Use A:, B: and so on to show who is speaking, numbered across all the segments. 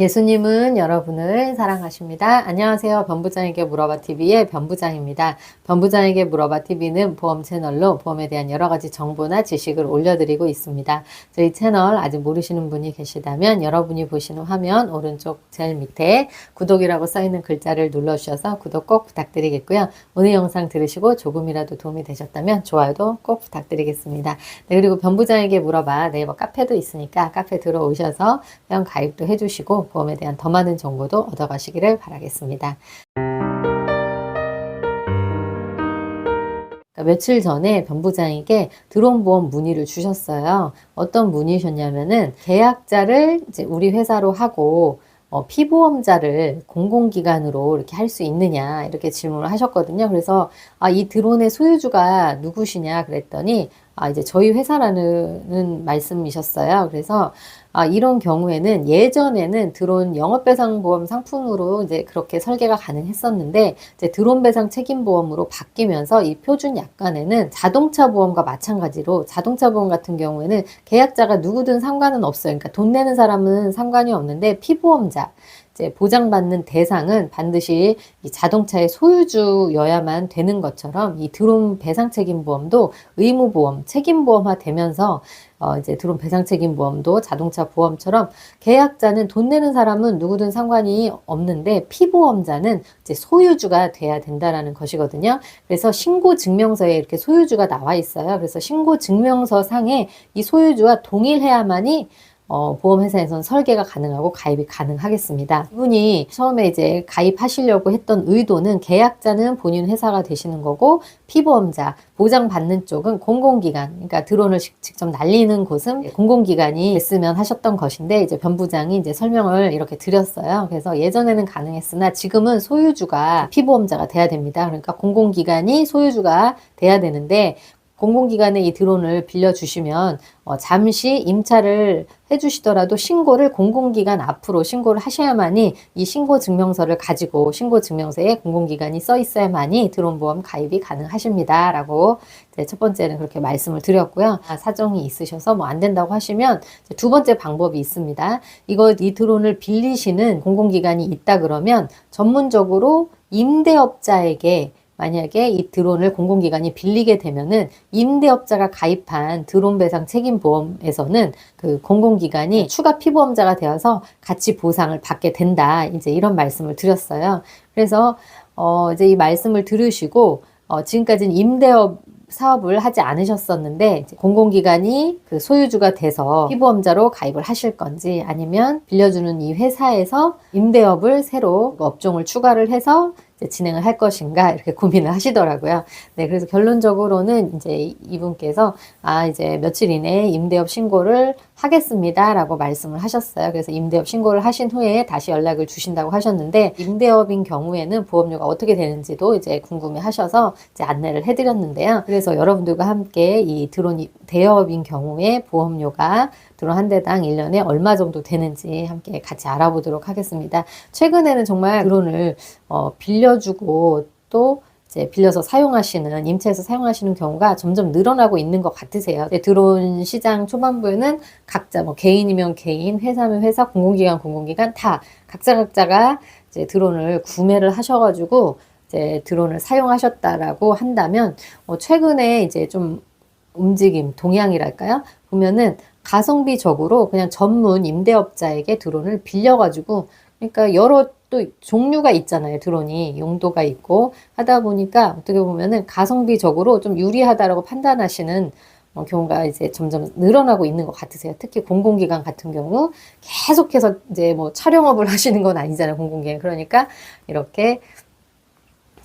A: 예수님은 여러분을 사랑하십니다. 안녕하세요. 변부장에게 물어봐 TV의 변부장입니다. 변부장에게 물어봐 TV는 보험 채널로 보험에 대한 여러 가지 정보나 지식을 올려드리고 있습니다. 저희 채널 아직 모르시는 분이 계시다면 여러분이 보시는 화면 오른쪽 제일 밑에 구독이라고 써있는 글자를 눌러주셔서 구독 꼭 부탁드리겠고요. 오늘 영상 들으시고 조금이라도 도움이 되셨다면 좋아요도 꼭 부탁드리겠습니다. 네, 그리고 변부장에게 물어봐 네이버 카페도 있으니까 카페 들어오셔서 회원 가입도 해주시고 보험에 대한 더 많은 정보도 얻어가시기를 바라겠습니다. 그러니까 며칠 전에 변부장에게 드론 보험 문의를 주셨어요. 어떤 문의셨냐면은 계약자를 이제 우리 회사로 하고 어, 피보험자를 공공기관으로 이렇게 할 수 있느냐 이렇게 질문을 하셨거든요. 그래서 아, 이 드론의 소유주가 누구시냐 그랬더니 아, 이제 저희 회사라는 말씀이셨어요. 그래서 아, 이런 경우에는 예전에는 드론 영업배상보험 상품으로 이제 그렇게 설계가 가능했었는데 이제 드론 배상 책임보험으로 바뀌면서 이 표준 약관에는 자동차 보험과 마찬가지로 자동차 보험 같은 경우에는 계약자가 누구든 상관은 없어요. 그러니까 돈 내는 사람은 상관이 없는데 피보험자 보장받는 대상은 반드시 이 자동차의 소유주여야만 되는 것처럼 이 드론 배상 책임 보험도 의무 보험, 책임 보험화 되면서 어 이제 드론 배상 책임 보험도 자동차 보험처럼 계약자는 돈 내는 사람은 누구든 상관이 없는데 피보험자는 이제 소유주가 돼야 된다라는 것이거든요. 그래서 신고 증명서에 이렇게 소유주가 나와 있어요. 그래서 신고 증명서 상에 이 소유주와 동일해야만이 어, 보험회사에서는 설계가 가능하고 가입이 가능하겠습니다. 이분이 처음에 이제 가입하시려고 했던 의도는 계약자는 본인 회사가 되시는 거고 피보험자, 보장받는 쪽은 공공기관, 그러니까 드론을 직접 날리는 곳은 공공기관이 됐으면 하셨던 것인데 이제 변부장이 이제 설명을 이렇게 드렸어요. 그래서 예전에는 가능했으나 지금은 소유주가 피보험자가 돼야 됩니다. 그러니까 공공기관이 소유주가 돼야 되는데 공공기관에 이 드론을 빌려주시면 어, 잠시 임차를 해주시더라도 신고를 공공기관 앞으로 신고를 하셔야만이 이 신고 증명서를 가지고 신고 증명서에 공공기관이 써 있어야만이 드론 보험 가입이 가능하십니다. 라고 첫 번째는 그렇게 말씀을 드렸고요. 아, 사정이 있으셔서 뭐 안 된다고 하시면 두 번째 방법이 있습니다. 이거 이 드론을 빌리시는 공공기관이 있다 그러면 전문적으로 임대업자에게 만약에 이 드론을 공공기관이 빌리게 되면은 임대업자가 가입한 드론 배상 책임 보험에서는 그 공공기관이 추가 피보험자가 되어서 같이 보상을 받게 된다. 이제 이런 말씀을 드렸어요. 그래서 어 이제 이 말씀을 들으시고 어 지금까지는 임대업 사업을 하지 않으셨었는데 공공기관이 그 소유주가 돼서 피보험자로 가입을 하실 건지 아니면 빌려주는 이 회사에서 임대업을 새로 업종을 추가를 해서 진행을 할 것인가 이렇게 고민을 하시더라고요. 네, 그래서 결론적으로는 이제 이분께서 아 이제 며칠 이내에 임대업 신고를 하겠습니다 라고 말씀을 하셨어요. 그래서 임대업 신고를 하신 후에 다시 연락을 주신다고 하셨는데 임대업인 경우에는 보험료가 어떻게 되는지도 이제 궁금해 하셔서 이제 안내를 해드렸는데요. 그래서 여러분들과 함께 이 드론 대여업인 경우에 보험료가 드론 한 대당 1년에 얼마 정도 되는지 함께 같이 알아보도록 하겠습니다. 최근에는 정말 드론을 어, 빌려주고 또 이제 빌려서 사용하시는 임차에서 사용하시는 경우가 점점 늘어나고 있는 것 같으세요. 드론 시장 초반부에는 각자 뭐 개인이면 개인, 회사면 회사, 공공기관 공공기관 다 각자 각자가 이제 드론을 구매를 하셔가지고 이제 드론을 사용하셨다라고 한다면 어 최근에 이제 좀 움직임 동향이랄까요? 보면은 가성비적으로 그냥 전문 임대업자에게 드론을 빌려가지고 그러니까 여러 또 종류가 있잖아요. 드론이 용도가 있고 하다 보니까 어떻게 보면은 가성비적으로 좀 유리하다라고 판단하시는 어, 경우가 이제 점점 늘어나고 있는 것 같으세요. 특히 공공기관 같은 경우 계속해서 이제 뭐 촬영업을 하시는 건 아니잖아요. 공공기관. 그러니까 이렇게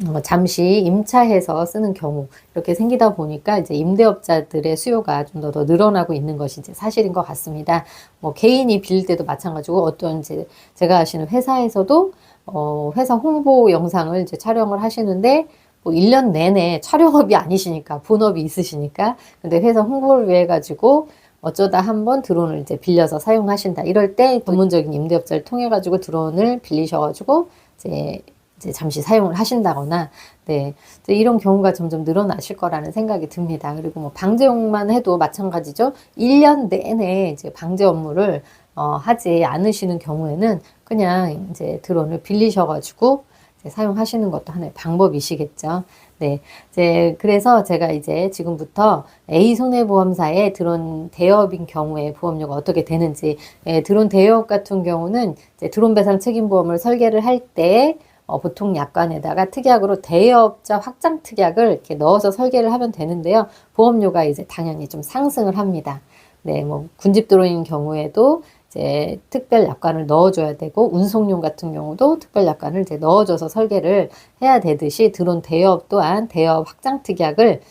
A: 어, 잠시 임차해서 쓰는 경우 이렇게 생기다 보니까 이제 임대업자들의 수요가 좀 더 더 늘어나고 있는 것이 이제 사실인 것 같습니다. 뭐 개인이 빌릴 때도 마찬가지고 어떤 이제 제가 하시는 회사에서도 어 회사 홍보 영상을 이제 촬영을 하시는데 뭐 1년 내내 촬영업이 아니시니까 본업이 있으시니까 근데 회사 홍보를 위해 가지고 어쩌다 한번 드론을 이제 빌려서 사용하신다. 이럴 때 전문적인 임대업자를 통해 가지고 드론을 빌리셔 가지고 이제 이제 잠시 사용을 하신다거나 네 이런 경우가 점점 늘어나실 거라는 생각이 듭니다. 그리고 뭐 방제용만 해도 마찬가지죠. 1년 내내 이제 방제 업무를 어, 하지 않으시는 경우에는 그냥 이제 드론을 빌리셔가지고 사용하시는 것도 하나의 방법이시겠죠. 네. 이제 그래서 제가 이제 지금부터 A 손해보험사의 드론 대여업인 경우에 보험료가 어떻게 되는지, 예, 드론 대여업 같은 경우는 이제 드론 배상 책임보험을 설계를 할 때 어, 보통 약관에다가 특약으로 대여업자 확장 특약을 이렇게 넣어서 설계를 하면 되는데요. 보험료가 이제 당연히 좀 상승을 합니다. 네, 뭐 군집 드론인 경우에도 이제 특별 약관을 넣어줘야 되고 운송용 같은 경우도 특별 약관을 이제 넣어줘서 설계를 해야 되듯이 드론 대여업 또한 대여업 확장 특약을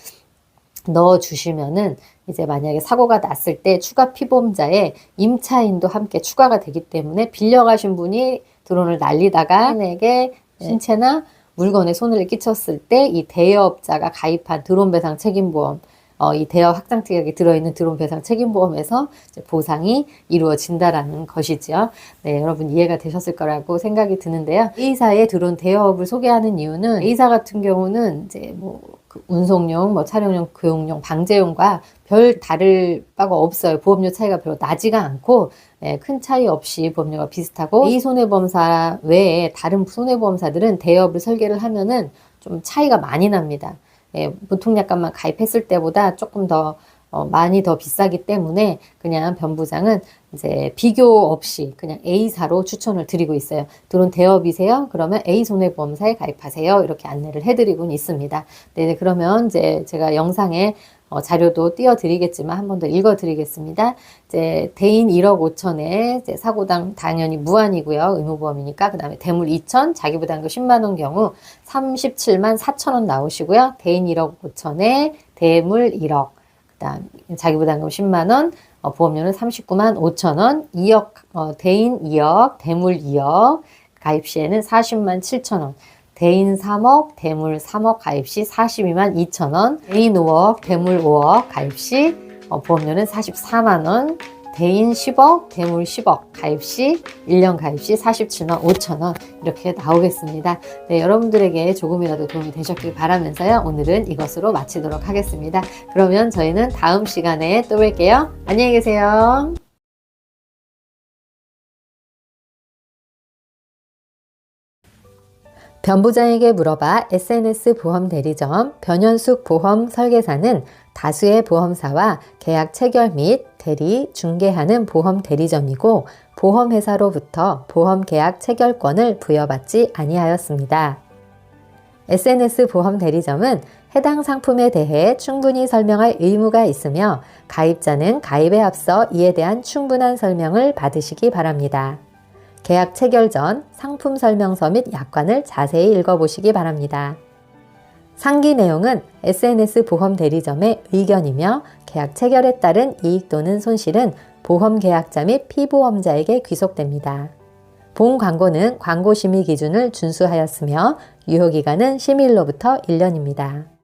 A: 넣어주시면은 이제 만약에 사고가 났을 때 추가 피보험자에 임차인도 함께 추가가 되기 때문에 빌려가신 분이 드론을 날리다가 내게 신체나 물건에 손해를 끼쳤을 때 이 대여업자가 가입한 드론 배상 책임보험 어, 이 대여 확장 특약이 들어있는 드론 배상 책임보험에서 보상이 이루어진다라는 것이죠. 네, 여러분 이해가 되셨을 거라고 생각이 드는데요. A사의 드론 대여업을 소개하는 이유는 A사 같은 경우는 이제 뭐그 운송용, 뭐 촬영용, 교육용, 방제용과 별 다를 바가 없어요. 보험료 차이가 별로 나지가 않고 예, 큰 차이 없이 보험료가 비슷하고 A 손해보험사 외에 다른 손해보험사들은 대여업을 설계를 하면은 좀 차이가 많이 납니다. 예, 보통 약관만 가입했을 때보다 조금 더 어, 많이 더 비싸기 때문에 그냥 변부장은 이제 비교 없이 그냥 A사로 추천을 드리고 있어요. 드론 대업이세요? 그러면 A 손해보험사에 가입하세요. 이렇게 안내를 해드리고 있습니다. 네, 그러면 이제 제가 영상에 어, 자료도 띄워드리겠지만 한 번 더 읽어드리겠습니다. 이제 대인 1억 5천에 이제 사고당 당연히 무한이고요. 의무보험이니까 그 다음에 대물 2천, 자기부담금 10만 원 경우 37만 4천 원 나오시고요. 대인 1억 5천에 대물 1억, 그 다음 자기부담금 10만 원, 어, 보험료는 39만 5천 원, 2억 어, 대인 2억, 대물 2억, 가입 시에는 40만 7천 원. 대인 3억, 대물 3억 가입 시 42만 2천 원, 대인 5억, 대물 5억 가입 시 어, 보험료는 44만 원, 대인 10억, 대물 10억 가입 시 1년 가입 시 47만 5천 원 이렇게 나오겠습니다. 네, 여러분들에게 조금이라도 도움이 되셨길 바라면서요. 오늘은 이것으로 마치도록 하겠습니다. 그러면 저희는 다음 시간에 또 뵐게요. 안녕히 계세요. 변부장에게 물어봐 SNS 보험 대리점 변현숙 보험 설계사는 다수의 보험사와 계약 체결 및 대리, 중개하는 보험 대리점이고 보험회사로부터 보험 계약 체결권을 부여받지 아니하였습니다. SNS 보험 대리점은 해당 상품에 대해 충분히 설명할 의무가 있으며 가입자는 가입에 앞서 이에 대한 충분한 설명을 받으시기 바랍니다. 계약 체결 전 상품 설명서 및 약관을 자세히 읽어보시기 바랍니다. 상기 내용은 SNS 보험 대리점의 의견이며 계약 체결에 따른 이익 또는 손실은 보험 계약자 및 피보험자에게 귀속됩니다. 본 광고는 광고 심의 기준을 준수하였으며 유효 기간은 심의일로부터 1년입니다.